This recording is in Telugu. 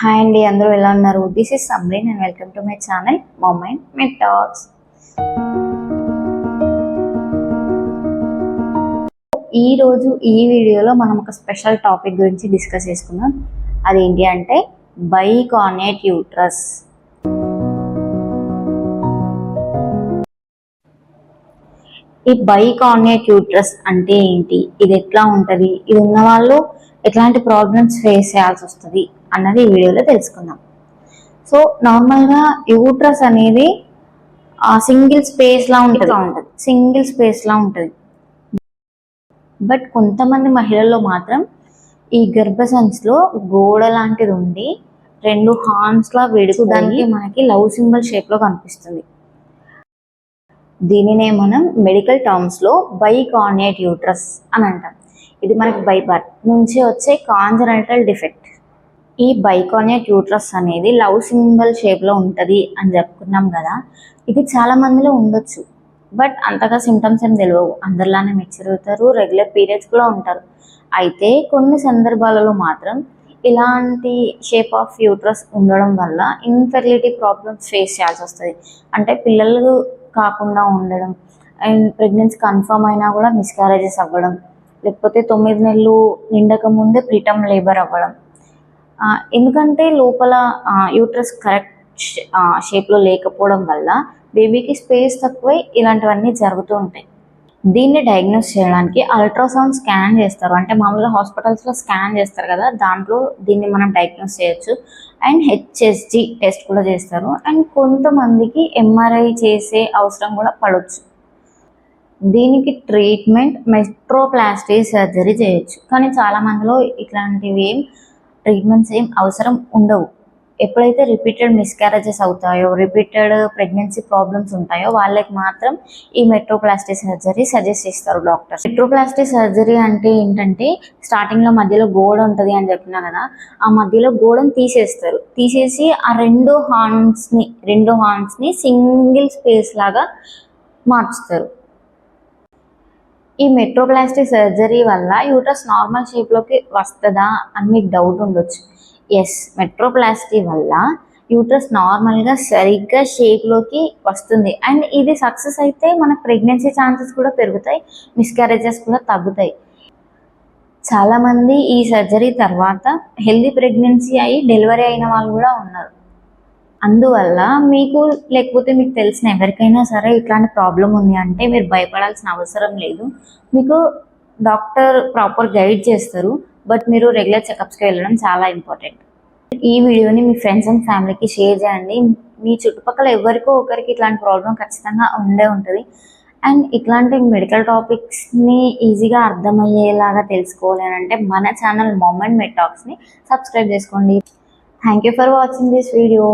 హాయ్ అండి అందరూ ఎలా ఉన్నారు? This is Samreen and welcome to my channel మొమైన్ my talks ఈ రోజు ఈ వీడియోలో మనం ఒక స్పెషల్ టాపిక్ గురించి డిస్కస్ చేసుకుందాం. అదేంటి అంటే బైకానేట్ యూట్రస్ ఈ బైకానేట్ యూట్రస్ అంటే ఏంటి? ఇది ఎట్లా ఉంటుంది? ఇది ఉన్న వాళ్ళు ఎట్లాంటి ప్రాబ్లమ్స్ ఫేస్ చేయాల్సి వస్తుంది? అన్నది ఈ వీడియోలో తెలుసుకుందాం. సో నార్మల్గా యూట్రస్ అనేది సింగిల్ స్పేస్ లా ఉంటుంది. ఉంటుంది. సింగిల్ స్పేస్ లా ఉంటుంది. బట్ కొంతమంది మహిళల్లో మాత్రం ఈ గర్భసంచిలో గోడ లాంటిది ఉండి రెండు హార్న్స్ లా విడుకుదానికి మనకి లవ్ సింబల్ షేప్లో కనిపిస్తుంది. దీనినే మనం మెడికల్ టర్మ్స్లో బైకార్నియట్ యూట్రస్ అని అంటాం. ఇది మనకి బై బర్త్ నుంచి వచ్చే కాంజనటల్ డిఫెక్ట్. ఈ బైకార్నియట్ యూట్రస్ అనేది లవ్ సింబల్ షేప్లో అని చెప్పుకున్నాం కదా. ఇది చాలా మందిలో ఉండొచ్చు. బట్ అంతగా సిమ్టమ్స్ ఏం తెలియవు అందరిలానే మెచ్యూర్ అవుతారు రెగ్యులర్ పీరియడ్స్ కూడా ఉంటారు. అయితే కొన్ని సందర్భాలలో మాత్రం ఇలాంటి షేప్ ఆఫ్ యూట్రస్ ఉండడం వల్ల ఇన్ఫెర్టిలిటీ ప్రాబ్లమ్స్ ఫేస్ చేయాల్సి వస్తుంది. అంటే పిల్లలు కాకుండా ఉండడం అండ్ ప్రెగ్నెన్సీ కన్ఫర్మ్ అయినా కూడా మిస్క్యారేజెస్ అవ్వడం లేకపోతే తొమ్మిది నెలలు నిండక ముందే ప్రీటమ్ లేబర్ అవ్వడం ఎందుకంటే లోపల యూట్రస్ కరెక్ట్ షేప్లో లేకపోవడం వల్ల బేబీకి స్పేస్ తక్కువై ఇలాంటివన్నీ జరుగుతూ ఉంటాయి. దీన్ని డయాగ్నోస్ చేయడానికి అల్ట్రాసౌండ్ స్కాన్ చేస్తారు. అంటే మామూలుగా హాస్పిటల్స్లో స్కాన్ చేస్తారు కదా దాంట్లో దీన్ని మనం డయాగ్నోస్ చేయొచ్చు. అండ్ హెచ్ఎస్జి టెస్ట్ కూడా చేస్తారు. అండ్ కొంతమందికి ఎంఆర్ఐ చేసే అవసరం కూడా పడవచ్చు దీనికి ట్రీట్మెంట్ మెట్రోప్లాస్టీ సర్జరీ చేయొచ్చు. కానీ చాలా మందిలో ఇట్లాంటివి ఏం ట్రీట్మెంట్స్ ఏం అవసరం ఉండవు. ఎప్పుడైతే రిపీటెడ్ మిస్క్యారేజెస్ అవుతాయో రిపీటెడ్ ప్రెగ్నెన్సీ ప్రాబ్లమ్స్ ఉంటాయో వాళ్ళకి మాత్రం ఈ మెట్రోప్లాస్టీ సర్జరీ సజెస్ట్ చేస్తారు డాక్టర్. మెట్రోప్లాస్టీ సర్జరీ అంటే ఏంటంటే స్టార్టింగ్లో మధ్యలో గోడ ఉంటుంది అని చెప్పినా కదా ఆ మధ్యలో గోడను తీసేస్తారు. తీసేసి ఆ రెండు హార్న్స్ని రెండు హార్న్స్ని సింగిల్ స్పేస్ లాగా మార్చుతారు. ఈ మెట్రోప్లాస్టీ సర్జరీ వల్ల యూట్రస్ నార్మల్ షేప్లోకి వస్తుందా అని మీకు డౌట్ ఉండొచ్చు. ఎస్ మెట్రోప్లాస్టీ వల్ల యూట్రస్ నార్మల్గా సరిగ్గా షేప్లోకి వస్తుంది. అండ్ ఇది సక్సెస్ అయితే మన ప్రెగ్నెన్సీ ఛాన్సెస్ కూడా పెరుగుతాయి మిస్క్యారేజెస్ కూడా తగ్గుతాయి. చాలామంది ఈ సర్జరీ తర్వాత హెల్దీ ప్రెగ్నెన్సీ అయ్యి డెలివరీ అయిన వాళ్ళు కూడా ఉన్నారు. అందువల్ల మీకు లేకపోతే మీకు తెలిసిన ఎవరికైనా సరే ఇట్లాంటి ప్రాబ్లం ఉంది అంటే మీరు భయపడాల్సిన అవసరం లేదు. మీకు డాక్టర్ ప్రాపర్ గైడ్ చేస్తారు. బట్ మీరు రెగ్యులర్ చెకప్స్కి వెళ్ళడం చాలా ఇంపార్టెంట్ ఈ వీడియోని మీ ఫ్రెండ్స్ అండ్ ఫ్యామిలీకి షేర్ చేయండి. మీ చుట్టుపక్కల ఎవరికో ఒకరికి ఇట్లాంటి ప్రాబ్లం ఖచ్చితంగా ఉండే ఉంటుంది. అండ్ ఇట్లాంటి మెడికల్ టాపిక్స్ని ఈజీగా అర్థమయ్యేలాగా తెలుసుకోవాలి అని అంటే మన ఛానల్ మొమెంట్ మెటాక్స్ని సబ్స్క్రైబ్ చేసుకోండి. Thank you for watching this video